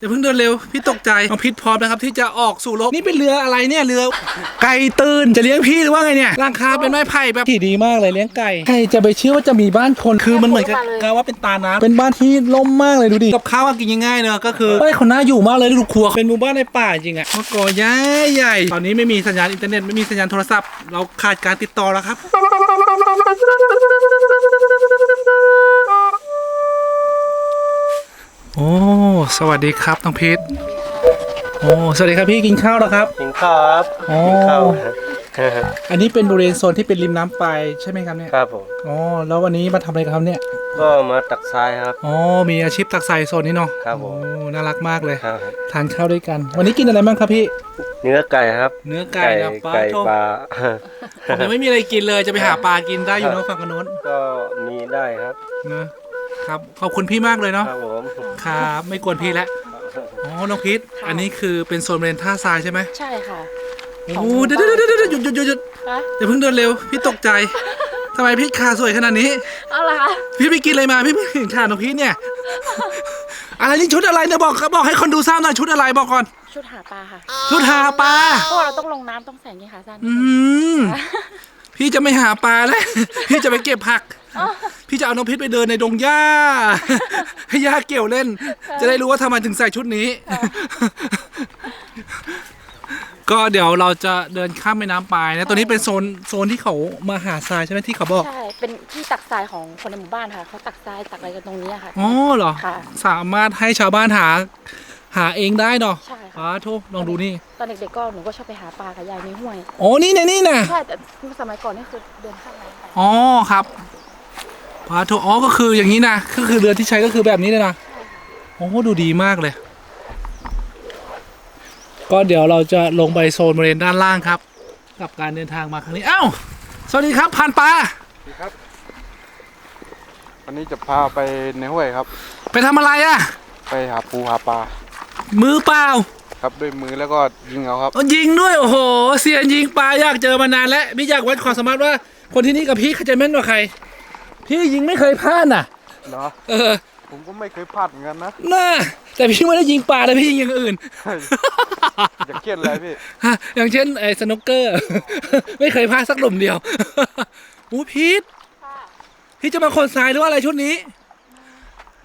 อย่าเพิ่งเดินเร็ว พี่ตกใจน้องพิษพร้อมนะครับที่จะออกสู่โลกนี่เป็นเรืออะไรเนี่ยเรือไก่ตื่นจะเลี้ยงพี่หรือว่าไงเนี่ยร่างคาเป็นไม้ไผ่แบบที่ดีมากเลยเลี้ยงไก่ใครจะไปเชื่อว่าจะมีบ้านคนคือมันเหมือนกับกับว่าเป็นตาน้ำเป็นบ้านที่ล่มมากเลยดูดิกับข้าวก็กินง่ายๆเนอะก็คือเฮ้ยคนน่าอยู่มากเลยดูครัวเป็นหมู่บ้านในป่าจริงอะเมื่อก่อนใหญ่ใหญ่ตอนนี้ไม่มีสัญญาณอินเทอร์เน็ตไม่มีสัญญาณโทรศัพท์ เราขาดการติดต่อแล้วครับ โอ้สวัสดีครับน้องพีทโอ้สวัสดีครับพี่กินข้าวแล้วครับ กินข้าวครับอ๋อกินข้าวอันนี้เป็นบริเวณโซนที่เป็นริมน้ำปลายใช่ไหมครับเนี่ยครับผมอ๋อแล้ววันนี้มาทำอะไรกันครับเนี่ยก็มาตักทรายครับ อ๋อ มีอาชีพตักใส่โซนนี้เนาะครับผมโอ้น่ารักมากเลย ครับ ทานข้าวด้วยกัน วันนี้กินอะไรบ้างครับพี่ เนื้อไก่ครับ เนื้อไก่นะปลาไก่โทปลาผมยังไม่มีอะไรกินเลย จะไปหาปลากินได้อยู่เนาะฝั่งกันโน้นก็มีได้ครับนะ ครับขอบคุณพี่มากเลยเนาะครับผมครับไม่กวนพี่แล้วอ๋อน้องพีทอันนี้คือเป็นโซนบริเวณท่าทรายใช่ไหมใช่ค่ะโอ้เดี๋ยวเดี๋ยวเดี๋ยวเดี๋ยวหยุดหยุดหยุดหยุดฮะอย่าเพิ่งเดินเร็วพี่ตกใจทำไมพี่ขาสวยขนาดนี้เอาละคะพี่ไปกินอะไรมาพี่ไม่เห็นขาของพี่เนี่ย อะไรนี่ชุดอะไรเนี่ยบอกบอกให้คนดูทราบหน่อยชุดอะไรบอกก่อน ชุดหาปลาค่ะชุดหาปลาเพราะว่าเราต้องลงน้ำต้องใส่ไงคะสั้นอืมพี่จะไม่หาปลาแล้วพี่จะไปเก็บผัก พี่จะเอาน้องพิษไปเดินในดงหญ้า ให้หญ้าเกี่ยวเล่น จะได้รู้ว่าทำไมถึงใส่ชุดนี้ ก็เดี๋ยวเราจะเดินข้ามแม่น้ำปายนะตัวนี้เป็นโซนโซนที่เขามาหาทรายใช่ไหมที่เขาบอก ใช่ เป็นที่ตักทรายของคนในหมู่บ้านค่ะ เขาตักทรายตักอะไรกันตรงนี้ค่ะ อ๋อเหรอ ค่ะ สามารถให้ชาวบ้านหา หาเองได้เนาะใช่อ๋อค่ะโทษลองดูนี่ ตอนเด็กๆก็หนูก็ชอบไปหาปลากับยายในห้วย อ๋อ นี่นะนี่นะ ใช่ แต่สมัยก่อนนี่คือเดินข้ามน้ำไป อ๋อครับ พาโทอ๋อก็คืออย่างนี้นะก็คือเรือที่ใช้ก็คือแบบนี้เลยนะโอ้ดูดีมากเลย ก็เดี๋ยวเราจะลงไปโซนบริเวณด้านล่างครับ กับการเดินทางมาครั้งนี้ เอ้า สวัสดีครับพันปลาครับ วันนี้จะพาไปในห้วยครับ ไปทำอะไรอะไปหาปูหาปลา มือเปล่า ครับด้วยมือแล้วก็ยิงเอาครับ เอายิงด้วยโอ้โห เสียนยิงปลาอยากเจอมานานแล้วพี่อยากวัดความสามารถว่า คนที่นี่กับพี่เขาจะแม่นกว่าใคร พี่ยิงไม่เคยพลาดน่ะเนาะเออ ผมก็ไม่เคยพลาดเหมือนกันนะน่าแต่พี่ไม่ได้ยิงปลาแต่พี่ยิงอย่างอื่น อย่าเครียดเลยพี่ฮะอย่างเช่นไอ้สนุกเกอร์ ไม่เคยพลาดสักหลุมเดียวอู้พีทพี่จะมาขนทรายหรือว่าอะไรชุดนี้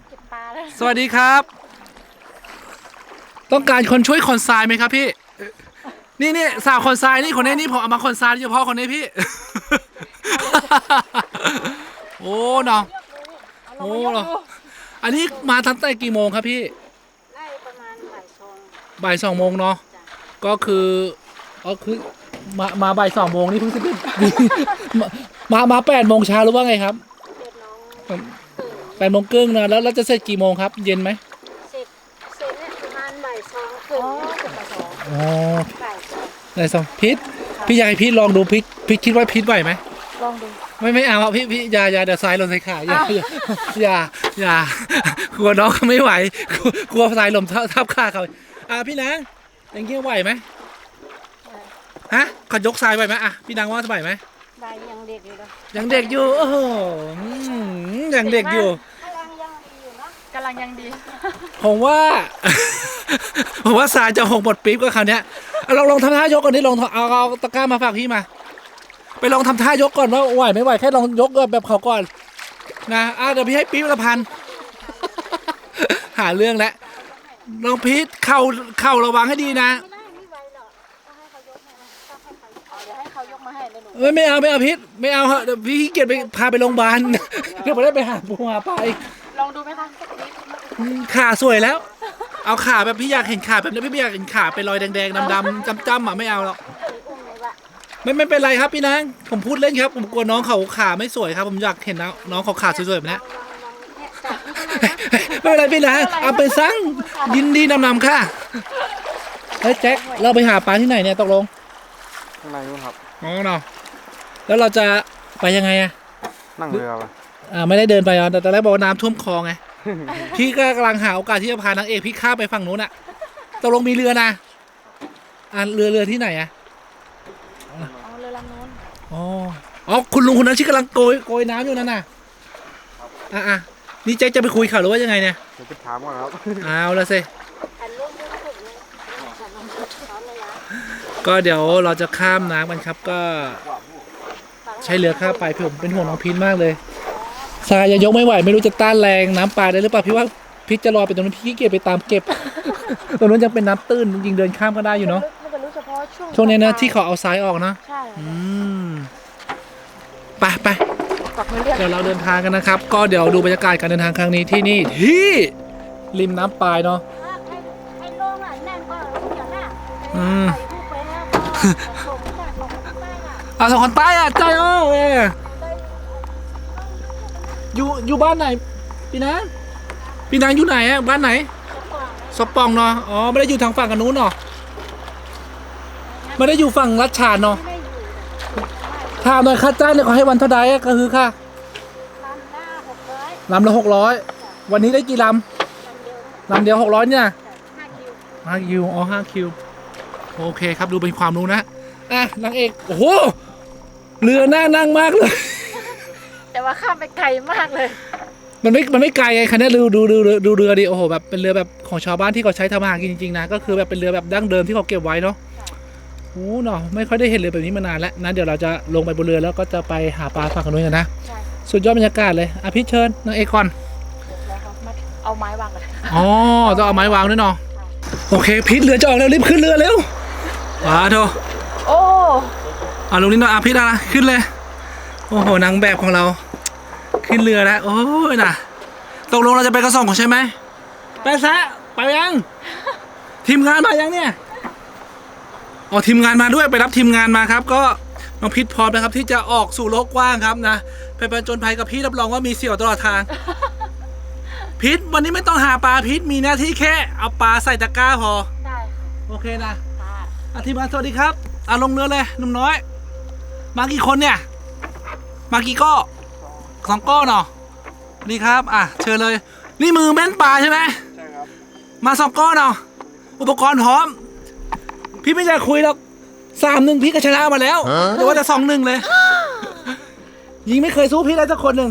เก็บปลาแล้วสวัสดีครับ ต้องการคนช่วยขนทรายไหมครับพี่ นี่นี่สาวขนทรายนี่คนนี้นี่ผมเอามาขนทรายโดยเฉพาะคนนี้พี่ โอ้เนาะ โอ้เหรอ อันนี้มาตั้งแต่กี่โมงครับพี่ได้ประมาณบ่ายสองบ่ายสองโมงเนาะก็คือก็คือมามาบ่ายสองโมงนี่เพิ่งสิบเอ็ดมามามาแปดโมงเช้าหรือว่าไงครับเด็กน้องแปดโมงครึ่งนะแล้วเราจะเสร็จกี่โมงครับ เย็นไหมเสร็จเสร็จเนี่ยประมาณบ่ายสองครึ่อ๋งอเก็บปลาสองอ๋อบ่ายสองไหนสองพิษพี่อยากให้พิษลองดูพิษพิษคิดว่าพิษไหวไหมลองดูไม่ไม่เอาอะพี่พี่อย่าอย่าเดี๋ยวทรายหล่นใส่ขาอย่าอ้าวอย่าอย่าอย่ากลัวน้องเขาไม่ไหวกลัวกลัวทรายหล่นทับทับขาเขาอะพี่นางอย่างเงี้ยไหวไหมฮะเขายกทรายไหวไหมอะพี่นางว่าไหวไหมบ่ายยังเด็กอยู่เลยยังเด็กอยู่โอ้โหอืมยังเด็กอยู่ กำลังยังดีอยู่เนาะกำลังยังดีผมว่า ผมว่าทรายจะหกหมดปี๊บก็คราวเนี้ยเอาลองลองทำท่ายกก่อนดิลองเอาเอาตะกร้ามาฝากพี่มา ไปลองทำท่ายกก่อนว่าไหวไม่ไหวแค่ลองยกแบบเขาก่อน นะอะเดี๋ยวพี่ให้ปี๊บละพันหาเรื่องแล้วน้องพีทเข่าเข่าระวังให้ดีนะไม่ได้ไม่ไหวหรอกต้องให้เขายกให้นะต้องให้เขายกอ๋อเดี๋ยวให้เขายกมาให้เลยหนูเอ้ยไม่เอาไม่เอาพีทไม่เอาเหอะเดี๋ยวพี่ขี้เกียจไปพาไปโรงพยาบาลเดี๋ยวไม่ได้ไปหาปูหาปลาอีกลองดูไหมคะสักนิดอืมขาสวยแล้ว เอาขาแบบพี่อยากเห็นขาแบบนี้พี่ไม่อยากเห็นขาเป็นรอยแดงๆดำๆจ้ำๆอะไม่เอาหรอกอุ้มเลยวะ ไม่ไม่เป็นไรครับพี่นางผมพูดเล่นครับ ผมกลัวน้องเขาขาไม่สวยครับ ผมอยากเห็นน้องน้องเขาขาสวยๆแบบนี้เนี่ยจับนี่ก็ได้นะไม่เป็นไรพี่นางเอาไปสั่งยินดีนำนำค่ะเฮ้ยแจ็คเราไปหาปลาที่ไหนเนี่ยตกลงข้างในนู้นครับอ๋อเนาะแล้วเราจะไปยังไงอะนั่งเรือไปอ่าไม่ได้เดินไปอะแต่ตอนแรกบอกว่าน้ำท่วมคลองไงพี่ก็กำลังหาโอกาสที่จะพานางเอกพี่ข้ามไปฝั่งนู้นอะตกลงมีเรือนะอ่าเรือเรือที่ไหนอะ เอาเรือลำนู้น อ๋ออ๋อคุณลุงคนนั้นที่กำลังโกยโกยน้ำอยู่นั่นน่ะอะอะนี่แจ็คจะไปคุยข่าวหรือว่ายังไงเนี่ยเดี๋ยวจะถามก่อนครับ เอาละสิอันร่วมด้วยถูกเลยแต่ลงซ้อนเลยนะก็เดี๋ยวเราจะข้ามน้ำกันครับก็ ใช้เรือข้ามไปพี่ผมเป็นห่วงน้องพินมากเลยทรายยังยกไม่ไหว ไม่รู้จะต้านแรงน้ำปลาได้หรือเปล่าพี่ว่าพี่จะรอไปตรงนั้นพี่ขี้เกียจไปตามเก็บตรงนู้นยังเป็นน้ำตื้นจริงๆเดินข้ามก็ได้อยู่เนาะมันเป็นรู้เฉพาะช่วงช่วงนี้นะที่เขาเอาทรายออกนะใช่อืม ไปไปปักมือเรียกเดี๋ยวเราเดินทางกันนะครับ ก็เดี๋ยวดูบรรยากาศการเดินทางครั้งนี้ที่นี่ที่ริมน้ำปลายเนาะให้ให้โล่งอะแน่นก็เดี๋ยวหน้าอืมใส่ผู้ไปแล้วก็ลงจากลงข้างใต้อะอะสองคนใต้อะใจโอ้เอยอยู่อยู่บ้านไหนพี่นางพี่นางอยู่ไหนอะบ้านไหนสปองเนาะอ๋อไม่ได้อยู่ทางฝั่งกันนู้นเนาะไม่ได้อยู่ฝั่งรัชฉานเนาะไม่อยู่ ถามหน่อยค่าจ้างเนี่ยเขาให้วันเท่าใดอะก็คือค่ะลำหน้าหกร้อยลำละหกร้อยวันนี้ได้กี่ลลำเดียวำลำเดียวหกร้อยเนี่ย ห้าคิวห้าคิวอ๋อห้าคิว โอเคครับดูเป็นความรู้นะ อะนางเอก โอ้โห เรือน่านั่งมากเลย แต่ว่าข้ามไปไกลมากเลยมันไม่ มันไม่ไกลไงคันนี้ดูดูดูดูดูเรือดิ โอ้โห แบบเป็นเรือแบบของชาวบ้านที่เขาใช้ทำมาหากินจริงๆนะ ก็คือแบบเป็นเรือแบบดั้งเดิมที่เขาเก็บไว้เนาะ โอ้เนาะไม่ค่อยได้เห็นเรือแบบนี้มานานแล้วนะเดี๋ยวเราจะลงไปบนเรือแล้วก็จะไปหาปลาฝั่งกันนู้นกันนะใช่สุดยอดบรรยากาศเลยอะพี่เชิญนางเอกก่อนแล้วเขามาเอาไม้วางเลยอ๋อต้องเอาไม้วางด้วยเนาะโอเคพิษเรือจะออกแล้วรีบขึ้นเรือเร็วว้าโถโอ้เอาลงนิดหน่อยอะพิษอะขึ้นเลยโอ้โหนางแบบของเรา ขึ้นเรือแล้วโอ้ยน่ะตกลงเราจะไปกระสองของใช่ไหมไปซะไปยังทีมงานมายังเนี่ย อ๋อทีมงานมาด้วยไปรับทีมงานมาครับ ก็น้องพิษพร้อมนะครับที่จะออกสู่โลกกว้างครับนะไปผจญภัยกับพี่รับรองว่ามีเสี่ยวตลอดทาง พิษวันนี้ไม่ต้องหาปลาพิษมีหน้าที่แค่เอาปลาใส่ตะกร้าพอได้โอเคนะค่ะอาทีมงานสวัสดีครับอาลงเรือเลยหนุ่มน้อย มากี่คนเนี่ย มากี่ก้อสองก้อเนาะนี่ครับอะเชิญเลย นี่มือแม่นปลาใช่ไหมใช่ครับมาสองก้อเนาะอุปกรณ์พร้อม พี่ไม่อยากคุยหรอกสามหนึ่งพี่ก็ชนะมาแล้วเดี๋ยวว่าจะสองหนึ่งเลย ยิงไม่เคยสู้พี่ได้สักคนหนึ่ง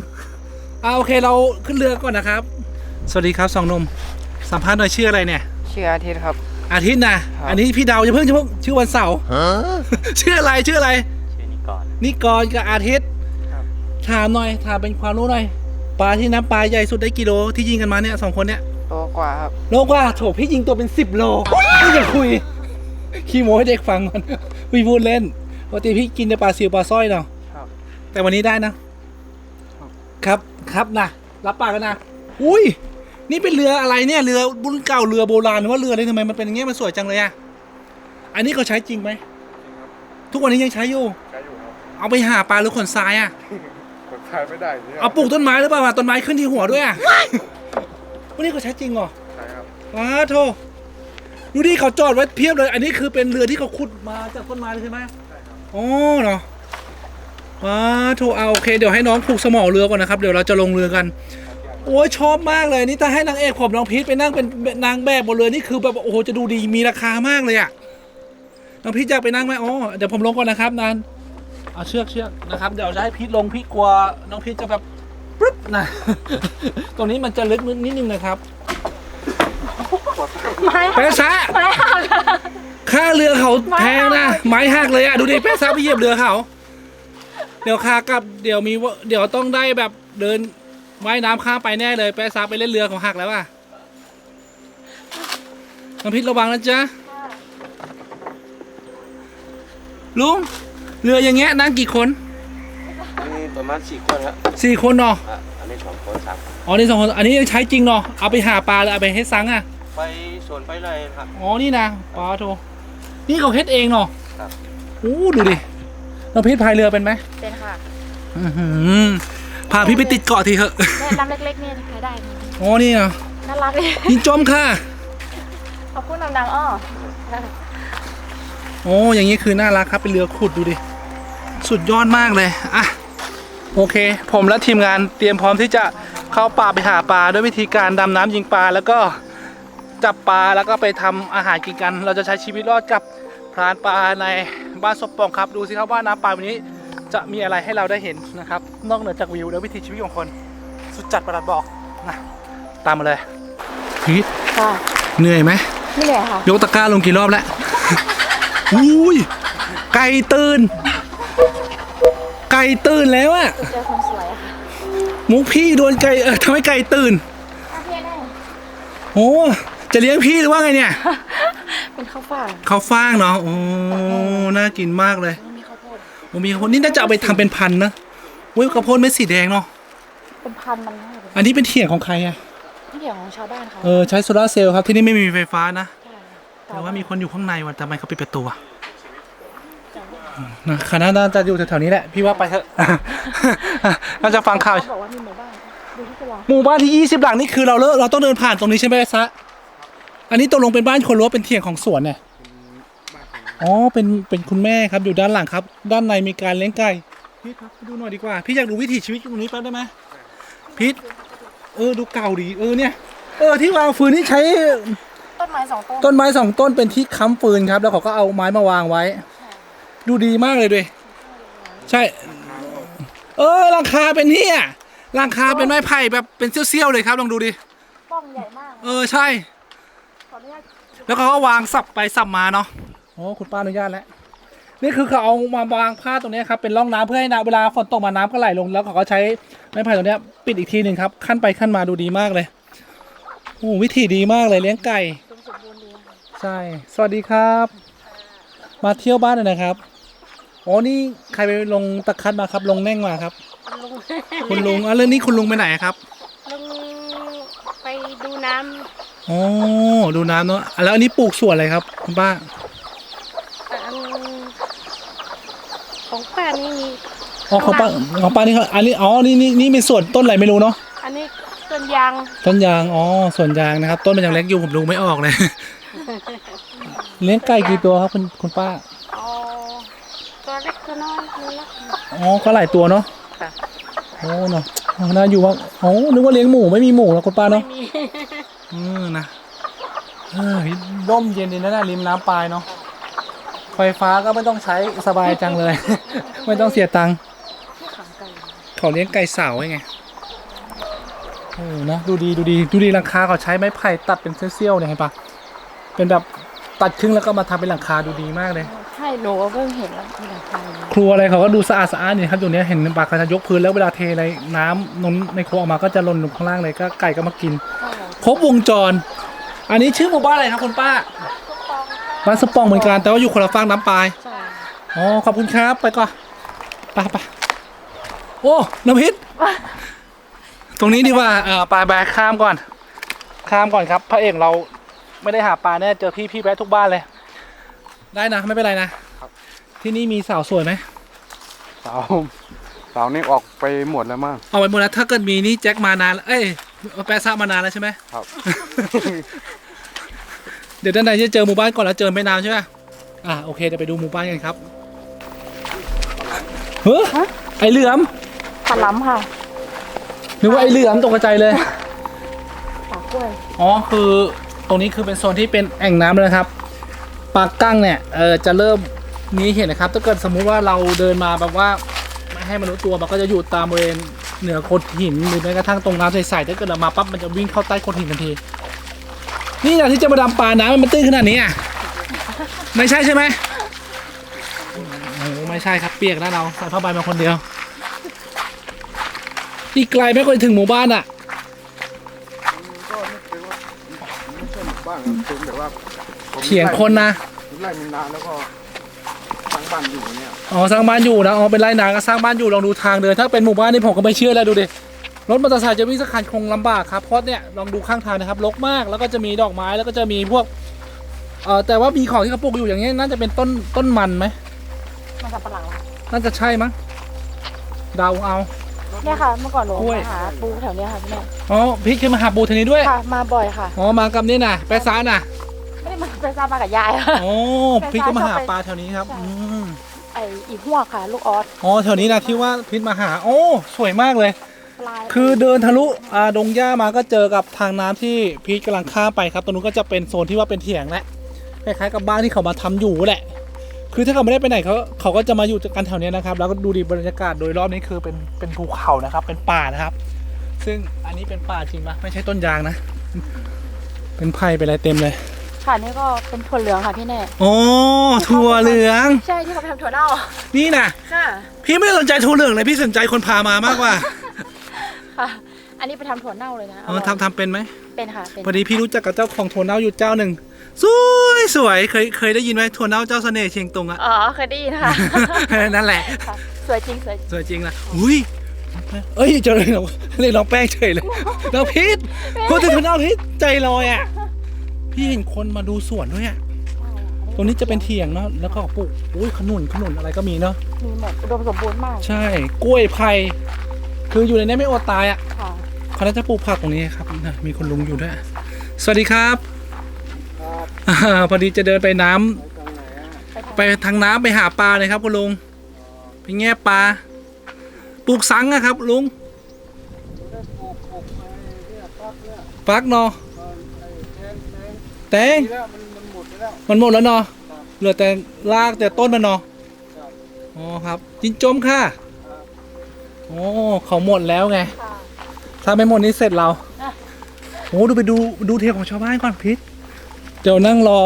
อ่าโอเคเราขึ้นเรือก่อนนะครับ สวัสดีครับสองหนุ่มสัมภาษณ์หน่อยชื่ออะไรเนี่ย ชื่ออาทิตย์ครับ อาทิตย์นะครับอันนี้พี่เดาจะเพิ่งจะเพิ่งชื่อวันเสาร์ชื่ออะไรชื่ออะไร ชื่อนิกรนิกรกับอาทิตย์ครับถามหน่อยถามเป็นความรู้หน่อยปลาที่น้ำปลาใหญ่สุดได้กิโลที่ยิงกันมาเนี่ยสองคนเนี่ยโตกว่าครับโลกว่าโถพี่ยิงตัวเป็นสิบโลพี่จะคุย ขี้โม้ให้เด็กฟังก่อนพี่พูดเล่นปกติพี่กินแต่ปลาซิวปลาสร้อยเนาะครับ แต่วันนี้ได้นะ ครับครับนะรับปากกันนะอุ้ย นี่เป็นเรืออะไรเนี่ยเรือบุญเก่าเรือโบราณหรือว่าเรืออะไรทำไมมันเป็นอย่างเงี้ยมันสวยจังเลยอะอันนี้เขาใช้จริงไหมทุกวันนี้ยังใช้อยู่ใช้อยู่ครับเอาไปหาปลาหรือขนทรายอะกดทายไม่ได้เนี่ยเอาปลูกต้นไม้หรือเปล่าต้นไม้ขึ้นที่หัวด้วยอะวันนี้เขาใช้จริงเหรอใช่ครับว้าโท ดูดิเขาจอดไว้เพียบเลย อันนี้คือเป็นเรือที่เขาขุดมาจากต้นไม้เลยใช่ไหมใช่ครับอ๋อเนาะว้าโทเอาโอเค เดี๋ยวให้น้องผูกสมอเรือก่อนนะครับ เดี๋ยวเราจะลงเรือกัน โอ้ยชอบมากเลยนี่ถ้าให้นางเอกผมน้องพีทไปนั่งเป็นนางแบบบนเรือนี่คือแบบโอ้โหจะดูดีมีราคามากเลยอะน้องพีทอยากไปนั่งไหมอ๋อเดี๋ยวผมลงก่อนนะครับนานเอาเชือกเชือกนะครับเดี๋ยวจะให้พีทลงพี่กลัวน้องพีทจะแบบปึ๊บนะตรงนี้มันจะลึกนิดนึงนะครับ ไม้แปะซะไม้หักค่าเรือเขาไม้แพงนะหักไม้หักเลยอะดูดิแปะซะไปเหยียบเรือเขา เดี๋ยวขากลับเดี๋ยวมีว่าเดี๋ยวต้องได้แบบเดินว่ายน้ำข้ามไปแน่เลยแปะซะไปเล่นเรือของหักแล้วอะน้ำพิษระวังนะจ๊ะลุงเรืออย่างเงี้ยนั่งกี่คนนี่ประมาณสี่คนครับสี่คนเนาะอะอันนี้สองคนสามคนอ๋อนี่สองคนอันนี้ยังใช้จริงเนาะเอาไปหาปลาหรือเอาไปให้ซังอะ ไปสวนไปเลยครับ อ๋อ นี่นะปลาโทนี่เขาเฮ็ดเองเนาะครับ โอ้ดูดิน้ำพิษพายเรือเป็นไหมเป็นค่ะอื้อหือพาพี่ไปติดเกาะทีเถอะ แม่ลำเล็กๆเนี่ยใช้ได้อ๋อ นี่เหรอน่ารักเลยยินจมค่ะ ขอบคุณดังๆอ้อโอ้อย่างนี้คือน่ารักครับ เป็นเรือขุดดูดิ สุดยอดมากเลย อะ โอเค ผมและทีมงานเตรียมพร้อมที่จะเข้าป่าไปหาปลาด้วยวิธีการดำน้ำยิงปลาแล้วก็ จับปลาแล้วก็ไปทำอาหารกินกัน เราจะใช้ชีวิตรอดกับพรานปลาในบ้านศพปองครับ ดูสิครับว่าน้ำปลาวันนี้จะมีอะไรให้เราได้เห็นนะครับ นอกเหนือจากวิวและวิถีชีวิตของคน สุดจัดประหลัดบอกนะตามมาเลยพีทค่ะเหนื่อยไหมไม่เหนื่อยค่ะยกตะกร้าลงกี่รอบแล้วอุ้ยไก่ตื่น ไก่ตื่นแล้วอะเจอคนสวยอะค่ะมุกพี่โดนไก่เออทำให้ไก่ตื่นอาเพียได้โอ้ จะเลี้ยงพี่หรือว่าไงเนี่ย เป็นข้าวฟ่างข้าวฟ่างเนาะ โอ้ น่ากินมากเลยมีข้าวโพดโอ้มีข้าวโพดนี่น่าจะเอาไปทำเป็นพันธุ์นะเว้ยข้าวโพดเม็ดสีแดงเนาะ เป็นพันมันมากเลยอันนี้เป็นเถียงของใครอะนี่เดี๋ยวของชาวบ้านเขาเออใช้โซลาร์เซลล์ครับที่นี่ไม่มีไฟฟ้านะใช่แต่ว่ามีคนอยู่ข้างในว่ะทำไมเขาปิดประตูอะนะคณะน่าจะอยู่แถวๆนี้แหละ พี่ว่าไปเถอะน่าจะฟังข่าวเขาบอกว่ามีหมู่บ้านดูที่ตัวหมู่บ้านที่ 20 หลังนี่คือเราเลิกเราต้องเดินผ่านตรงนี้ใช่ไหมซะ อันนี้ตกลงเป็นบ้านคนหรู้ว่าเป็นเถียงของสวนเนี่ยอ๋อเป็นเป็นคุณแม่ครับอยู่ด้านหลังครับ ด้านในมีการเลี้ยงไก่พี่ครับไปดูหน่อยดีกว่า พี่อยากดูวิถีชีวิตตรงนี้แป๊บได้ไหมพีทเออดูเก่าดีเออเนี่ย เออที่วางฟืนนี่ใช้ต้นไม้สองต้นต้นไม้สองต้นเป็นที่ค้ำฟืนครับ แล้วเขาก็เอาไม้มาวางไว้ ดูดีมากเลยด้วยใช่ เออหลังคาเป็นเนี่ยหลังคาเป็นไม้ไผ่แบบเป็นเสี้ยวๆเลยครับลองดูดิป้องใหญ่มาก เออใช่ขออนุญาต แล้วเขาก็วางสับไปสับมาเนาะโอ้คุณป้าอนุญาตแล้วนี่คือเขาเอามาวางผ้าตรงเนี้ยครับเป็นร่องน้ำเพื่อให้น้ำเวลาฝนตกมาน้ำก็ไหลลง แล้วเขาก็ใช้ไม้ไผ่ตรงเนี้ยปิดอีกทีหนึ่งครับขั้นไปขั้นมาดูดีมากเลยโอ้วิธีดีมากเลยเลี้ยงไก่เป็นสมบูรณ์ดีค่ะใช่สวัสดีครับ มาเที่ยวบ้านเลยนะครับอ๋อนี่ใครไปลงตะคัดมาครับลงแน่งมาครับลุงคุณลุงอะเรื่องนี้คุณลุงไปไหนครับลุงไปดูน้ อ๋อดูน้ำเนาะแล้วอันนี้ปลูกสวนอะไรครับคุณป้าำอันของป้านี่มีอ๋อของป้าของป้านี่เขาอันนี้อ๋อนี่นี่นี่เป็นสวนต้นอะไรไม่รู้เนาะอันนี้ต้นยางต้นยางอ๋อสวนยางนะครับ ต้นมันยังเล็กอยู่ผมดูไม่ออกเลยเลี้ยงไก่กี่ตัวครับคุณคุณป้าอ๋อตัวเล็กตัวน้อยตัวเล็กอ๋อก็หลายตัวเนาะค่ะโอ้เนาะอ๋อน่าอยู่ว่าโอ้นึกว่าเลี้ยงหมูไม่มีหมูแล้วคุณป้าไม่เนาะมี เออนะเออร่มเย็นดีนะน่ะริมน้ำปลายเนาะไฟฟ้าก็ไม่ต้องใช้สบายจังเลย ไม่ต้องเสียตังค์ที่ขังไก่เขาเลี้ยงไก่สาวไว้ไงโอ้นะดูดีดูดีดูดีหลังคาเขาใช้ไม้ไผ่ตัดเป็นเสี้ยวๆเนี่ยเห็นปะเป็นแบบตัดครึ่งแล้วก็มาทำเป็นหลังคาดูดีมากเลย ใช่หนูก็เพิ่งเห็นแล้วมีหลังคาอย่างนี้ครัวอะไรเขาก็ดูสะอาดสะอาดนี่ครับตรงเนี้ยเห็นปากเขาจะยกพื้นแล้วเวลาเทอะไรน้ำนนในครัวออกมาก็จะหล่นลงข้างล่างเลยก็ไก่ก็มากิน ใช่ ครบวงจร อันนี้ชื่อหมู่บ้านอะไรครับคุณป้าบ้านสปองเหมือนกันแต่ว่าอยู่คนละฝั่งน้ำปลายใช่อ๋อขอบคุณครับไปก่อนไปไปโอ้น้ำพริษตรงนี้ดีกว่าเออปลาแบกข้ามก่อน ข้ามก่อนครับ พระเอกเราไม่ได้หาปลาแน่เจอพี่พี่แวะทุกบ้านเลย ได้นะไม่เป็นไรนะที่นี่มีสาวสวยไหมสาวสาวนี่ออกไปหมดแล้วมั้งเอาไว้หมดแล้วถ้าเกิดมีนี่แจ็คมานานแล้วเอ้ย แปะซ่ามานานแล้วใช่ไหมครับ เดี๋ยวด้านในจะเจอหมู่บ้านก่อนแล้วเจอแม่น้ำใช่ไหมอะโอเคเดี๋ยวไปดูหมู่บ้านกันครับเฮ้ยไอเหลือมปลาล้ำค่ะนึกว่าไอเหลือมตกใจเลยปลากล้วยอ๋อคือตรงนี้คือเป็นโซนที่เป็นแอ่งน้ำเลยนะครับปลากั้งเนี่ยเออจะเริ่มนี้เห็นนะครับ ถ้าเกิดสมมุติว่าเราเดินมาแบบว่าไม่ให้มนุษย์ตัวมันก็จะอยู่ตามบริเวณ เหนือโขดหินหรือแม้กระทั่งตรงน้ำใสๆถ้าเกิดเรามาปั๊บมันจะวิ่งเข้าใต้โขดหินทันที นี่แหละที่จะมาดำปลาน้ำมันตื้นขนาดนี้อะไม่ใช่ใช่ไหมโอ้โหไม่ใช่ครับเปียกแล้วเราใส่ผ้าใบมาคนเดียวอีกไกลไม่ค่อยถึงหมู่บ้านอะก็ไม่เคยว่าไม่ใช่หมู่บ้านครับเป็นแบบว่าผมเถียงคนนะไล่มันนานแล้วก็ทั้ง บ้านอยู่เนี่ยอ๋อสร้างบ้านอยู่นะอ๋อเป็นไรนาก็สร้างบ้านอยู่ลองดูทางเดินถ้าเป็นหมู่บ้านนี่ผมก็ไม่เชื่อแล้วดูดิรถมอเตอร์ไซค์จะวิ่งสักคันคงลำบากครับเพราะเนี่ยลองดูข้างทางนะครับรกมากแล้วก็จะมีดอกไม้แล้วก็จะมีพวกเอ่อแต่ว่ามีของที่เขาปลูกอยู่อย่างเงี้ยน่าจะเป็นต้นต้นมันไหมมันสับปะหลังอะน่าจะใช่มั้งเดาเอา เนี่ยค่ะเมื่อก่อนหนูกล้วย มาหาปูแถวเนี้ยค่ะพี่แม่อ๋อพี่เคยมาหาบูทีนี้ด้วยค่ะ มาบ่อยค่ะ อ๋อมากับนี่น่ะแปะซ่าน่ะไม่ได้มาไปซามากับยายค่ะ อ๋อแปะซ่าพี่ก็มาหาชอบไปปลาแถวนี้ครับใช่อืมไออีหัวกค่ะ ลูกออสอ๋อแถวนี้นะที่ว่าพิษมาหา โอ้ สวยมากเลย ปลายคือเดินทะลุอ่าดงหญ้ามาก็เจอกับทางน้ำที่พีทกำลังข้ามไปครับตรงนู้นก็จะเป็นโซนที่ว่าเป็นเถียงแหละคล้ายๆกับบ้านที่เขามาทำอยู่แหละ คือถ้าเขาไม่ได้ไปไหนเขาเขาก็จะมาอยู่กันแถวเนี้ยนะครับ แล้วก็ดูดีบรรยากาศโดยรอบนี้คือเป็นเป็นภูเขานะครับ เป็นป่านะครับ ซึ่งอันนี้เป็นป่าจริงปะไม่ใช่ต้นยางนะ เป็นไผ่เป็นอะไรเต็มเลย ค่ะนี่ก็เป็นถั่วเหลืองค่ะพี่แน่โอ้ถั่วเหลือง ใช่ที่เขาไปทำถั่วเน่านี่นะค่ะ พี่ไม่ได้สนใจถั่วเหลืองเลยพี่สนใจคนพามามากกว่าค่ะ อันนี้ไปทำถั่วเน่าเลยนะเออทำทำเป็นไหมเป็นค่ะเป็นพอดีพี่รู้จักกับเจ้าของถั่วเน่าอยู่เจ้าหนึ่งสวยสวยเคยเคยได้ยินไหมถั่วเน่าเจ้าเสน่ห์เชียงตุงอะอ๋อเคยได้ยินค่ะนั่นแหละค่ะสวยจริงสวยจริงสวยจริงนะอุ้ยเอ้ยเจอเลยเราเรียกน้องแป้งเฉยเลยน้องพีทพูดถึงถั่วเน่าพีทใจลอยอะ พี่เห็นคนมาดูสวนด้วยอะตรงนี้จะเป็นเถียงเนาะแล้วก็ปลูกอุ้ยขนุนขนุนอะไรก็มีเนาะมีหมดอุดมสมบูรณ์มากใช่กล้วยไผ่คืออยู่ในนี้ไม่อดตายอะค่ะเขาน่าจะปลูกผักตรงนี้ครับน่ะมีคุณลุงอยู่ด้วย สวัสดีครับอ่าพอดีจะเดินไปน้ำไปทำไปทางน้ำไปหาปลาเลยครับคุณลุงไปแง่ปลาปลูกสังนะครับลุงฟักเนาะ แตงทีแล้วมันมันหมดไปแล้วมันหมดแล้วเนาะเหลือแต่รากแต่ต้นมันเนาะอ๋อครับ จินจมค่ะโอ้เขาหมดแล้วไง ค่ะ ถ้าไม่หมดนี้เสร็จเรา อะ โอ้ดูไปดูดูเทียของชาวบ้านก่อนพิษเดี๋ยวนั่งรอ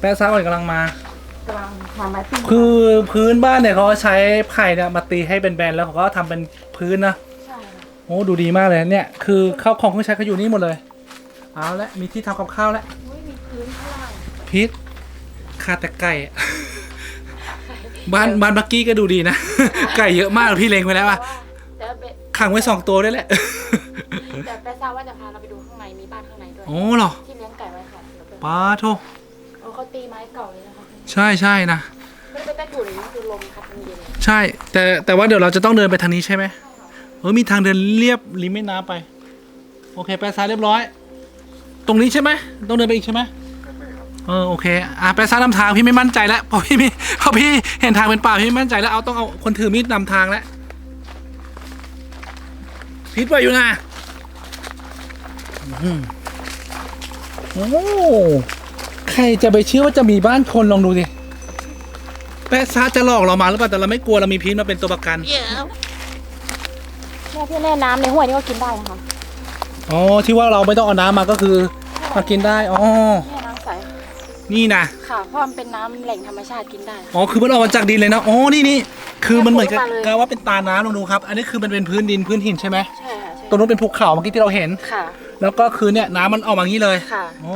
แปะซ้าก่อนกำลังมา กำลังทำไม้ปิ้งคือพื้นบ้านเนี่ยเขาใช้ไผ่เนี่ยมาตีให้เป็นแบนๆแล้วเขาก็ทำเป็นพื้นนะ ใช่ค่ะโอ้ดูดีมากเลยเนี่ย คือข้าวของเครื่องใช้เขาอยู่นี่หมดเลย เอาละมีที่ทำกับข้าวแล้วอุ้ยมีพื้นข้างล่างพิษขาดแต่ไก่อะ บ้านบ้านบักกี้ก็ดูดีนะ ไก่เยอะมากพี่เล็งไปแล้วอะแต่ว่าเบขังไว้สองตัวด้วยแหละ แต่แปทราบว่าจะพาเราไปดูข้างในมีบ้านข้างในด้วย โอ้เหรอที่เลี้ยงไก่ไว้ค่ะเดี๋ยวไปป้าโทโอ้เขาตีไม้เก่าเลยนะคะ ใช่ใช่นะ ไม่ได้ไปแป้ถูเลยนี่คือลมพัดมันเย็นเลยใช่ แต่แต่ว่าเดี๋ยวเราจะต้องเดินไปทางนี้ใช่ไหมเออมีทางเดินเรียบริมแม่น้ำไป โอเค ไปซ้ายเรียบร้อยต รงนี้ใช่ไหมต้องเดินไปอีกใช่ไหมเออโอเคอะไปซ้ายนำทางพี่ไม่มั่นใจแล้วเพราะพี่ไม่เพราะพี่เห็นทางเป็นป่าพี่ไม่มั่นใจแล้วเอาต้องเอาคนถือมีดนำทางแล้วพิษไปอยู่นะโอ้ใครจะไปเชื่อว่าจะมีบ้านคนลองดูดิแปะซาจะหลอกเรามาหรือเปล่าแต่เราไม่กลัวเรามีพีทมาเป็นตัวประกันแม่พี่แน่น้ำในห้วยนี่ก็กินได้นะคะ อ๋อที่ว่าเราไม่ต้องเอาน้ำมาก็คือมากินได้อ๋อแม่น้ำใสนี่นะค่ะเพราะมันเป็นน้ำแหล่งธรรมชาติกินได้ อ๋อคือมันออกมาจากดินเลยนะอ๋อนี่นี่คือมันเหมือนกับเนี่ยปลูกมาเลย กับว่าเป็นตาน้ำลองดูครับ อันนี้คือมันเป็นพื้นดินพื้นหินใช่ไหมใช่ค่ะใช่ตรงนู้นเป็นภูเขาเมื่อกี้ที่เราเห็น ค่ะแล้วก็คือเนี่ยน้ำมันออกมาอย่างนี้เลยค่ะ อ๋อ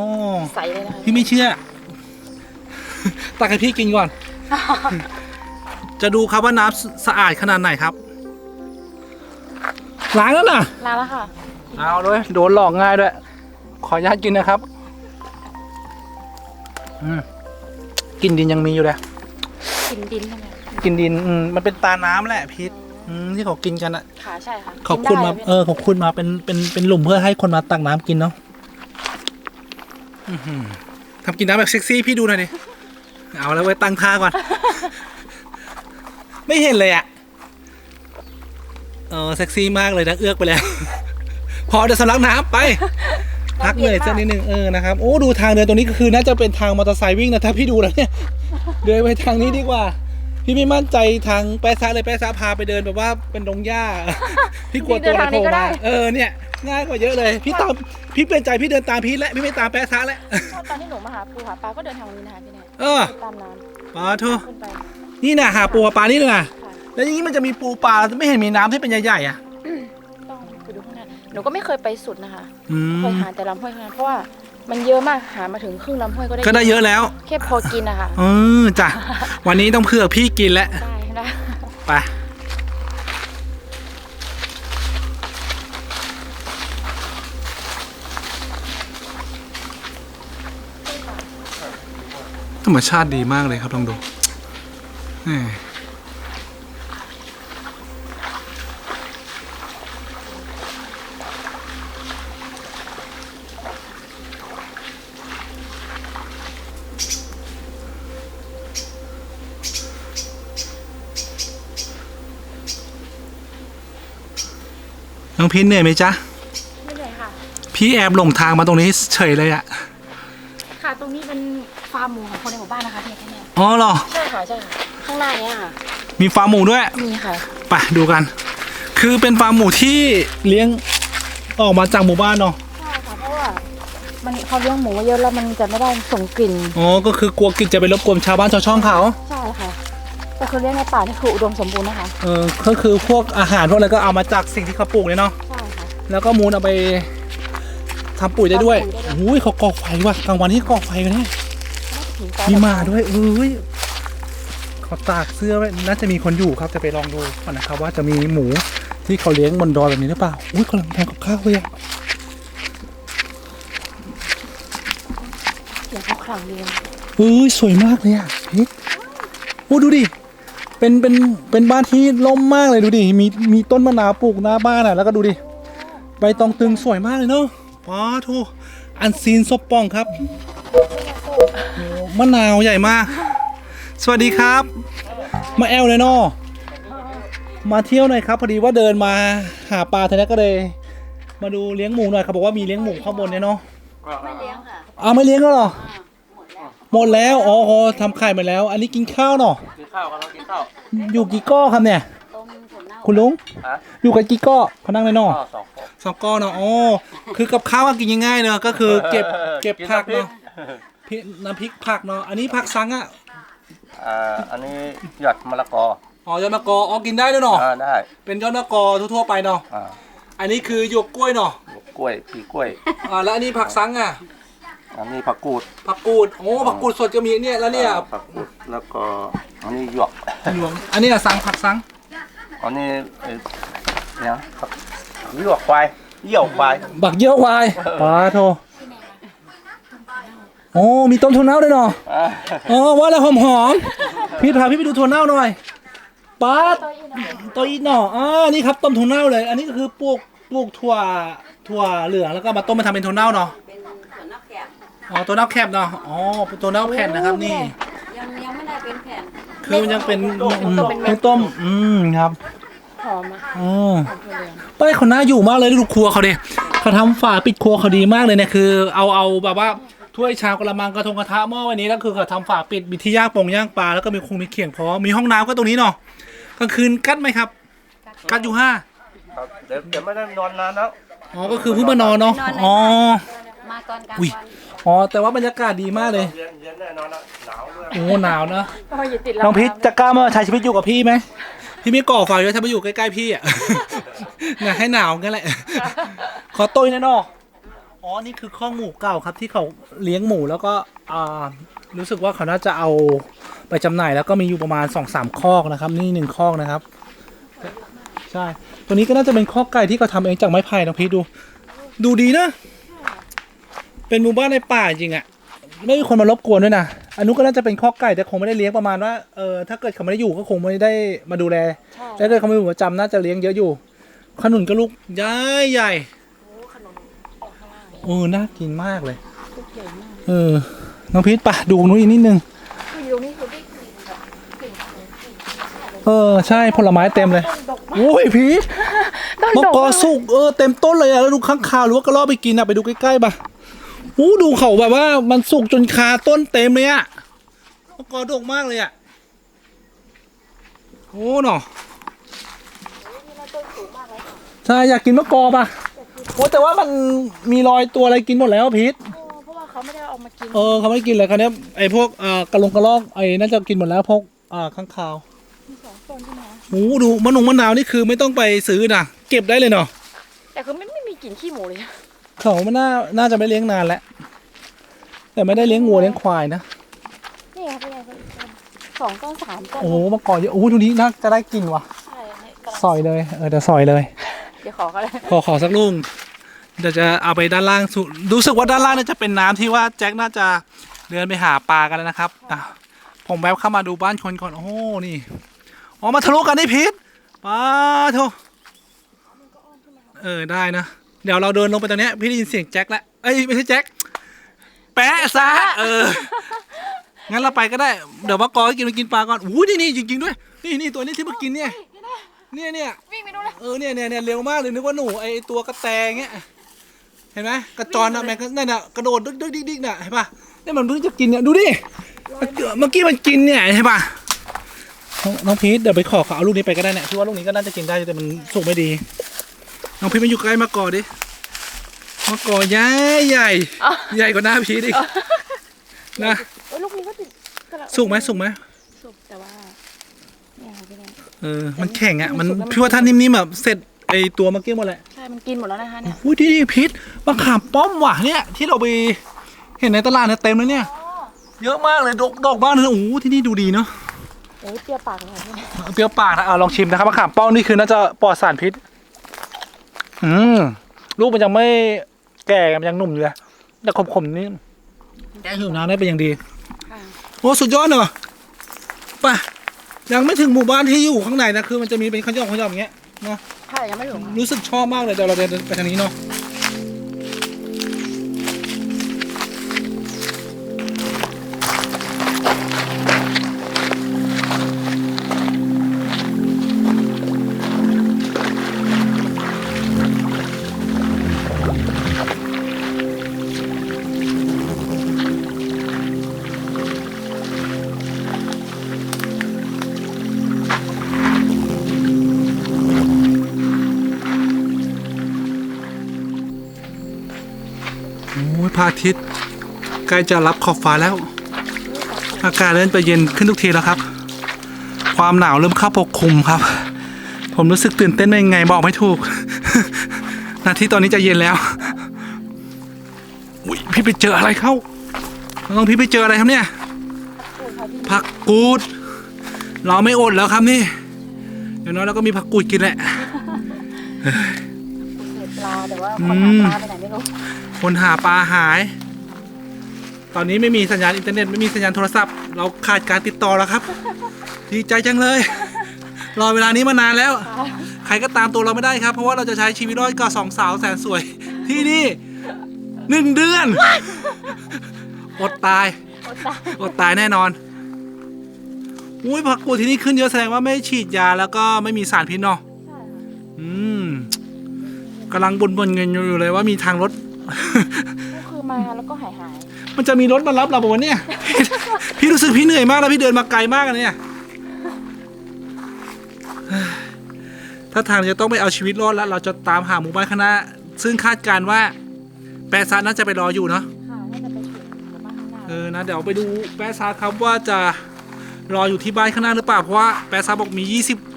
ใสเลยนะคะ พี่ไม่เชื่อ ตักให้พี่กินก่อน จะดูครับว่าน้ำสสะอาดขนาดไหนครับล้างแล้วนะลาแล้วค่ะ เอาด้วยโดนหลอกง่ายด้วย ขออนุญาตกินนะครับอืมกลินดินยังมีอยู่เลยกินดินใช่ไหมกลินดินอืมมันเป็นตาน้ำแหละพิษอืมที่เขากินกันอะค่ะใช่ค่ะเขาขุดมากินได้เออเขาขุดมาเป็นเป็นเป็นหลุมเพื่อให้คนมาตักน้ำกินเนาะอื้อหือทำกินน้ำแบบเซ็กซี่พี่ดูหน่อยดิเอาแล้วไว้ตั้งท่าก่อน ไม่เห็นเลยอะเออเซ็กซี่มากเลยนะเอื้อกไปแล้ว พอเดี๋ยวสำลักน้ำไปพักเหนื่อยสักนิดนึงเออนะครับโอ้ดูทางเดินตรงนี้ก็คือน่าจะเป็นทางมอเตอร์ไซค์วิ่งนะถ้าพี่ดูแล้วเนี่ยเดินไปทางนี้ดีกว่า พี่ไม่มั่นใจทางแปะซะเลยแปะซะพาไปเดินแบบว่าเป็นดงหญ้าพี่กลัวตัวอะไรโผล่มาเออเนี่ยง่ายกว่าเยอะเลย พี่ตามพี่เปลี่ยนใจพี่เดินตามพี่แล้วพี่ไม่ตามแปะซะแล้วเพราะตอนที่หนูมาหาปูหาปลาก็เดินทางนี้นะคะพี่แน่เออตามน้ปลาทูำขึ้นไปนี่นะหาปูหาปลานี่นะค่ะแล้วอย่างนี้มันจะมีปูปลาไม่เห็นมีน้ำที่เป็นใหญ่ๆอะ หนูก็ไม่เคยไปสุดนะคะอืเคยมหาแต่ลำห้วยเท่านั้นเพราะว่ามันเยอะมากหามาถึงครึ่งลำห้วยก็ได้ก็ได้เยอะแล้ว แค่พอกินนะคะเออจ้ะ วันนี้ต้องเผื่อพี่กินแล้ว ได้ได้ไป ธรรมชาติดีมากเลยครับลองดูแหม องพีนเหนื่อยไหมจ๊ะไม่เหนื่อยค่ะ พี่แอบหลงทางมาตรงนี้เฉยเลยอะค่ะ ตรงนี้เป็นฟาร์มหมูของคนในหมู่บ้านนะคะพี่แน่อ๋อเหรอ ใช่ค่ะใช่ค่ะข้างหน้าเนี้ยค่ะมีฟาร์มหมูด้วย มีค่ะไปดูกัน คือเป็นฟาร์มหมูที่เลี้ยงออกมาจากหมู่บ้านเนาะ ใช่ค่ะเพราะว่ามันเขาเลี้ยงหมูเยอะแล้วมันจะไม่ได้ส่งกลิ่น อ๋อ ก็คือกลัวกลิ่นจะไปรบกวนชาวบ้านชาวช่องเขา ใช่ค่ะแต่คือเลี้ยงในป่านี่คืออุดมสมบูรณ์นะคะ เออก็คือพวกอาหารพวกอะไรก็เอามาจากสิ่งที่เขาปลูกเลยเนาะ ใช่ค่ะ แล้วก็มูลเอาไปทำปุ๋ยได้ด้วยทำปุ๋ยได้ด้วยโอ้ยเขาก่อไฟว่ะกลางวันนี้ก่อไฟกันเนี่ยผิงไฟมีหมาด้วยเอ้ยเขาตากเสื้อไว้น่าจะมีคนอยู่ครับ จะไปลองดูก่อนนะครับว่าจะมีหมูที่เขาเลี้ยงบนดอยแบบนี้หรือเปล่า อุ้ยกำลังทำกับข้าวเลยอะเสียงเขาขลังเรียงเฮ้ยสวยมากเลยอะพี่โอ้ดูดิ เป็นเป็นเป็นบ้านที่ล่มมากเลยดูดิมีมีต้นมะนาวปลูกหน้าบ้านอะแล้วก็ดูดิใบตองตึงสวยมากเลยเนาะป้าทูอันซีนซบปองครับโอ้มะนาวใหญ่มาก สวัสดีครับ มาแอลเลยเนาะมาเที่ยวหน่อยครับ พอดีว่าเดินมาหาปลาทีนี้ก็เลย มาดูเลี้ยงหมูหน่อยเขาบอกว่ามีเลี้ยงหมูข้างบนเนี่ยเนาะไม่เลี้ยงค่ะอ้าวไม่เลี้ยงแล้วเหรอ หมดแล้วอ๋ออ๋อทำไข่มาแล้ว อันนี้กินข้าวเนาะกินข้าวกันเรากินข้าวอยู่กี่ก้อครับเนี่ยต้มถั่วเน่าคุณลุงฮะอยู่กันกี่ก้อเขานั่งเลยเนาะข้าวสองคนสองก้อนเนาะอ๋อคือกับข้าวก็กินง่ายๆเนาะก็คือเก็บเก็บผักเนาะพริกน้ำพริกผักเนาะอันนี้ผักซังอะอ่าอันนี้หยอดมะละกออ๋อยอดมะกออ๋อกินได้ด้วยเนาะอ่าได้ เป็นยอดมะกอทั่วๆไปเนาะอ่าอันนี้คือหยวกกล้วยเนาะกล้วยปีกล้วยอ่าแล้วอันนี้ผักซังอะ อันนี้ผักกูดผักกูด โอ้ ผักกูดสดก็มีเนี่ยแล้วเนี่ยอ่าผักกูดแล้วก็อันนี้หยวก หยวกอันนี้อะซังผักซัง อันนี้เอ่อเนี่ยผักหยวกควายเยี่ยวควายบักเยี่ยววายปลาโทโอ้มีต้มถั่วเน่าด้วยเนาะอ่าอ๋อว่าแล้วหอมหอมๆพี่พาพี่ไปดูถั่วเน่าหน่อยป้าดตัวอีหน่ออ่านี่ครับต้มถั่วเน่าเลย อันนี้ก็คือปลูกปลูกถั่วถั่วเหลืองแล้วก็มาต้มมาทำเป็นถั่วเน่าเนาะ เป็นถั่วเน่าแกบ อ๋อตัวเน่าแคบเนาะอ๋อเป็นตัวเน่าแผ่นนะครับนี่ ยังยังไม่ได้เป็นแผ่นคือมันยังเป็นอืมเพิ่งต้ม อืมครับหอมอะอืมป้ายเขาน่าอยู่มากเลยดูครัวเขาดิเขาทำฝาปิดครัวเขาดีมากเลยเนี่ยคือ เอาเอาแบบว่าถ้วยชามกระมังกระทงกระทะหม้อวันนี้แล้วคือเขาทำฝาปิดมีที่ย่างปงย่างปลาแล้วก็มีคงมีเขียงพร้อมมีห้องน้ำก็ตรงนี้เนาะกลางคืนกัดไหมครับ กัดอยู่ห้าครับเดี๋ยวเดี๋ยวไม่ได้นอนนานแล้วอ๋อก็คือเพิ่งมานอนเนาะอ๋อมาตอนกลางอุ้ยวัน อ๋อแต่ว่าบรรยากาศดีมากเลยเย็นเย็นแน่นอนแล้วหนาวด้วยโอ้หนาวนะก็อยู่ติดน้องพิษจะกล้ามาใช้ชีวิตอยู่กับพี่ไหมพี่ไม่ก่อไฟไว้ถ้ามาอยู่ใกล้ๆพี่อะน่ะให้หนาวงั้นแหละ ขอตุ้ยแน่นอนอ๋อนี่คือข้องหมูเก่าครับที่เขาเลี้ยงหมูแล้วก็อ่ารู้สึกว่าเขาน่าจะเอาไปจำหน่ายแล้วก็มีอยู่ประมาณสองสามคอกนะครับ นี่หนึ่งคอกนะครับ ใช่ ตัวนี้ก็น่าจะเป็นคอกไก่ที่เขาทำเองจากไม้ไผ่น้องพีทดู ดูดีนะ เป็นหมู่บ้านในป่าจริงอะไม่มีคนมารบกวนด้วยนะอันนู้นก็น่าจะเป็นข้อกไก่แต่คงไม่ได้เลี้ยงประมาณว่าเออถ้าเกิดเขาไม่ได้อยู่ก็คงไม่ได้มาดูแลใช่ถ้าเกิดเขาไม่อยู่ประจำน่าจะเลี้ยงเยอะอยู่ ขนุนก็ลูกใหญ่ใหญ่โอ้น่ากินมากเลยเออน้องพีทปะดูนู้นอีกนิดนึง คืออยู่ตรงนี้คือได้กลิ่นแบบกลิ่นของกลิ่นเออใช่ผลไม้เต็มเลยดกมากโอ้ยพีทต้นมะดกกอมากสุกเออเต็มต้นเลยอะแล้วดูข้างคาวหรือว่ากระรอกไปกินอะไปดูใกล้ๆปะ อู้ดูเขาแบบว่ามันสุกจนคาต้นเต็มเลยอะมะกอดกมากเลยอะโอ้หนอใช่อยากกินมะกอปะโอ้แต่ว่ามันมีรอยตัวอะไรกินหมดแล้วพีทเพราะว่าเขาไม่ได้เอามากิน เออเขาไม่กินเลยคันนี้ยไอ้พวกเอ่อกระลงกระรอกไอ้น่าจะกินหมดแล้วพวกอ่าข้างคาวมีสองต้นใช่ไหมคะโอ้ดูมะนงมะนาวนี่คือไม่ต้องไปซื้อนะเก็บได้เลยเนาะแต่คือไม่ไม่มีกลิ่นขี้หมูเลย เขามันน่าน่าจะไม่เลี้ยงนานแล้ว แต่ไม่ได้เลี้ยงวัวเลี้ยงควายนะนี่ค่ะพี่ยายสองต้นสามต้นโอ้โหมะกอกเยอะโอ้โหดูนี้น่าจะได้กินว่ะใช่อันนี้กำลังซอยเลยเออเดี๋ยวซอยเลย เดี๋ยวขอเขาเลยขอขอสักลูกเดี๋ยวจะเอาไปด้านล่างสุดรู้สึกว่าด้านล่างน่าจะเป็นน้ำที่ว่าแจ็คน่าจะเดินไปหาปลากันแล้วนะครับอะผมแวบเข้ามาดูบ้านคนก่อนโอ้โหนี่อ๋อมาทะลุกันได้พิษปลาโถเออได้นะ เดี๋ยวเราเดินลงไปตรงเนี้ยพี่ได้ยินเสียงแจ็คแล้วเอ้ยไม่ใช่แจ็คแปะซะเออ งั้นเราไปก็ได้ เดี๋ยวว่ากอให้กินไปกินปลาก่อนอู้นี่นี่จริงๆด้วย นี่นี่ตัวนี้ที่เมื่อกินเนี่ย เนี่ยเนี่ยวิ่งไปดูนะเออเนี่ยเนี่ยเนี่ยเร็วมากเลยนึกว่าหนูไอตัวกระแตเงี้ย เห็นไหมกระจรนะแม่งก็นั่นน่ะกระโดดดึกดึกดิกดิกน่ะเห็นปะเนี่ยมันเพิ่งจะกินเนี่ยดูดิ เมื่อกี้มันกินเนี่ยเห็นปะน้องน้องพีทเดี๋ยวไปขอเขาเอาลูกนี้ไปก็ได้เนี่ยพี่ว่าลูกนี้ก็น่าจะกินได้แต่มันสุกไม่ดี น้องพีทมาอยู่ใกล้มาก่อนดิมะกอใหญ่ใหญ่ อ๋อ ใหญ่กว่าหน้าพีดอีกนะโอ้ยลูกนี้ก็ติดกระสุกไหมสุกไหมสุกแต่ว่าเนี่ยค่ะพี่แนน เออมันแข็งอะมันสุกแล้วมัน พี่ว่าท่านนิ่มๆแบบเสร็จไอตัวเมื่อกี้หมดแหละใช่มันกินหมดแล้วนะคะเนี่ยอุ้ยที่นี่พิษมะขามป้อมว่ะเนี่ยที่เราไปเห็นในตลาดเนี่ยเต็มเลยเนี่ยเยอะมากเลยดกดอกมากเลยโอ้โหที่นี่ดูดีเนาะ โอ้ยเปรี้ยวปากเลยค่ะพี่แนนเปรี้ยวปากนะเอาลองชิมนะครับมะขามป้อมนี่คือน่าจะปลอดสารพิษ อืมลูกมันยังไม่แก่มันยังหนุ่มอยู่เลยแต่ขมๆนี่แกงหิวน้ำได้เป็นอย่างดีค่ะโอ้สุดยอดเนอะไป่ะยังไม่ถึงหมู่บ้านที่อยู่ข้างในนะคือมันจะมีเป็นขย่อมขย่อมอย่างเงี้ยเนาะใช่ยังไม่ถึงค่ะรู้สึกชอบมากเลยเดี๋ยวเราเดินไปทางนี้เนาะ พระอาทิตย์ใกล้จะรับขอบฟ้าแล้ว อากาศเริ่มไปเย็นขึ้นทุกทีแล้วครับ ความหนาวเริ่มเข้าปกคลุมครับ ผมรู้สึกตื่นเต้นเป็นยังไงบอกไม่ถูก นาทีตอนนี้จะเย็นแล้วอุ้ยพี่ไปเจออะไรเข้าน้องพี่ไปเจออะไรครับเนี่ยผักกูด เราไม่อดแล้วครับนี่อย่างน้อยเราก็มีผักกูดกินแหละเห็ดปลาแต่ว่าอืคนหามปลาไปไหนไม่รู้ คนหาปลาหาย ตอนนี้ไม่มีสัญญาณอินเทอร์เน็ตไม่มีสัญญาณโทรศัพท์ เราขาดการติดต่อแล้วครับ ดีใจจังเลย รอเวลานี้มานานแล้ว ใครก็ตามตัวเราไม่ได้ครับ เพราะว่าเราจะใช้ชีวิตรอดกับสองสาวแสนสวย ที่นี่หนึ่งเดือนอดตายอดตายอดตายแน่นอนอุ้ยผักกูดที่นี่ขึ้นเยอะแสดงว่าไม่ฉีดยาแล้วก็ไม่มีสารพิษเนาะใช่ค่ะอืมกำลังบนบนๆเงินอยู่เลยว่ามีทางรถ ก็คือมาแล้วก็หายหายมันจะมีรถมารับเราบอกว่าวะเนี่ย พี่รู้สึกพี่เหนื่อยมากแล้วพี่เดินมาไกลมากอะเนี่ยถ้าทางจะต้องไปเอาชีวิตรอดแล้ว เราจะตามหาหมู่บ้านคณะ ซึ่งคาดการณ์ว่า แปะซาน่าจะไปรออยู่เนาะค่ะน่าจะไปถึงหมู่บ้านข้างหน้าเออนะเดี๋ยวไปดูแปะซาครับว่าจะรออยู่ที่บ้านข้างหน้าหรือเปล่าเพราะว่าแปะซาบอกมี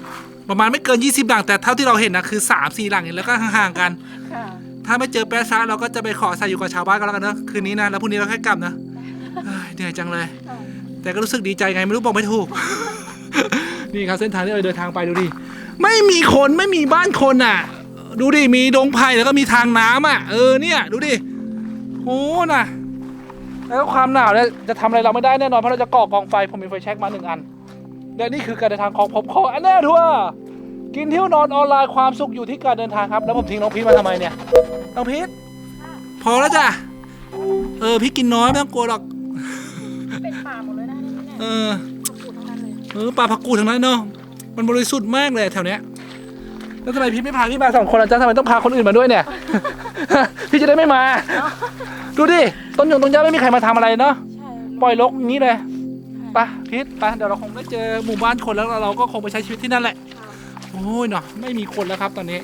20 ประมาณไม่เกิน 20 หลังแต่เท่าที่เราเห็นนะคือ 3 4 หลังเองแล้วก็ห่างๆกัน ค่ะ ถ้าไม่เจอแปะซาเราก็จะไปขออาศัยอยู่กับชาวบ้านก็แล้วกันเนอะคืนนี้นะแล้วพรุ่งนี้เราค่อยกลับนะเฮ้ยเหนื่อยจังเลย แต่ก็รู้สึกดีใจไงไม่รู้บอกไม่ถูก นี่ครับเส้นทางที่เราเดินทางไปดูดิไม่มีคนไม่มีบ้านคนอะ ดูดิมีดงไผ่แล้วก็มีทางน้ำอะ เออเนี่ยดูดิโหน่ะ แล้วความหนาวเนี่ยจะทำอะไรเราไม่ได้แน่นอนเพราะเราจะก่อกองไฟผมมีไฟแช็กมาหนึ่งอันและนี่คือการเดินทางของผมขออันแน่ทัวร์ กินเที่ยวนอนออนไลน์ความสุขอยู่ที่การเดินทางครับ แล้วผมทิ้งน้องพีทมาทำไมเนี่ย น้องพีทพอแล้วจ้ะ เออพี่กินน้อยไม่ต้องกลัวหรอก เป็นป่าหมดเลยนะนี่เนี่ยเออผักกูดทั้งนั้นเลยเออปลาผักกูดทั้งนั้นเนาะ มันบริสุทธิ์มากเลยแถวเนี้ย แล้วทำไมพี่ไม่พาพี่มาสองคนล่ะจ๊ะทำไมต้องพาคนอื่นมาด้วยเนี่ย พี่จะได้ไม่มา ดูดิ ต้นยงต้นหญ้าไม่มีใครมาทำอะไรเนาะใช่ปล่อยรกอย่างนี้เลยไปะพิษไปะเดี๋ยวเราคงได้เจอหมู่บ้านคนแล้วเราก็คงไปใช้ชีวิตที่นั่นแหละ โอ้ยเนาะไม่มีคนแล้วครับตอนนี้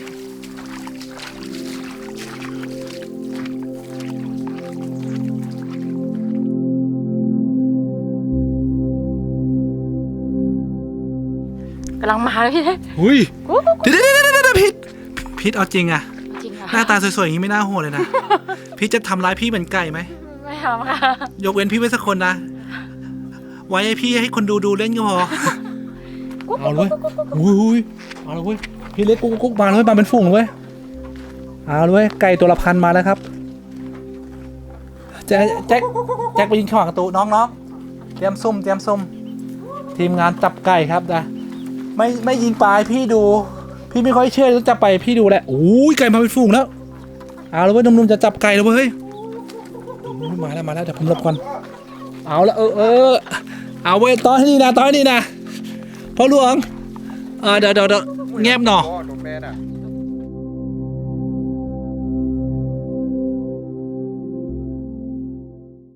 กำลังมาเลยพี่เท่หุยกูกูกูเดี๋ยวเดี๋ยวเดี๋ยวเดี๋ยวพิษพิษเอาจริงอะจริงค่ะหน้าตาสวยๆอย่างนี้ไม่น่าโหดเลยนะ พี่จะทำร้ายพี่เหมือนไก่ไหมไม่ทำค่ะยกเว้นพี่ไว้สักคนนะ ไว้ให้พี่ให้คนดูดูเล่นก็พอ เอาเลยอุ้ย เอาเลยเว้ยพี่เล็กกุ๊กกุ๊กมาเลยมาเป็นฝูงเลยเอาเลยไก่ตัวละพันมาแล้วครับแจ็คแจ็คแจ็คไปยิงข้างหลังประตูน้องน้องเตรียมซุ่มเตรียมซุ่มทีมงานจับไก่ครับนะไม่ไม่ยิงปลายพี่ดู พี่ไม่ค่อยเชื่อจับไปพี่ดูแหละโอ้ยไก่มาเป็นฝูงแล้วเอาเลยเว้ยหนุ่มๆจะจับไก่แล้วเว้ยมาแล้วมาแล้วเดี๋ยวผมหลบก่อนเอาละเออเออเอาไว้ตอนให้ดีนะตอนให้ดีนะพ่อหลวงเออเดี๋ยวเดี๋ยว เดี๋ย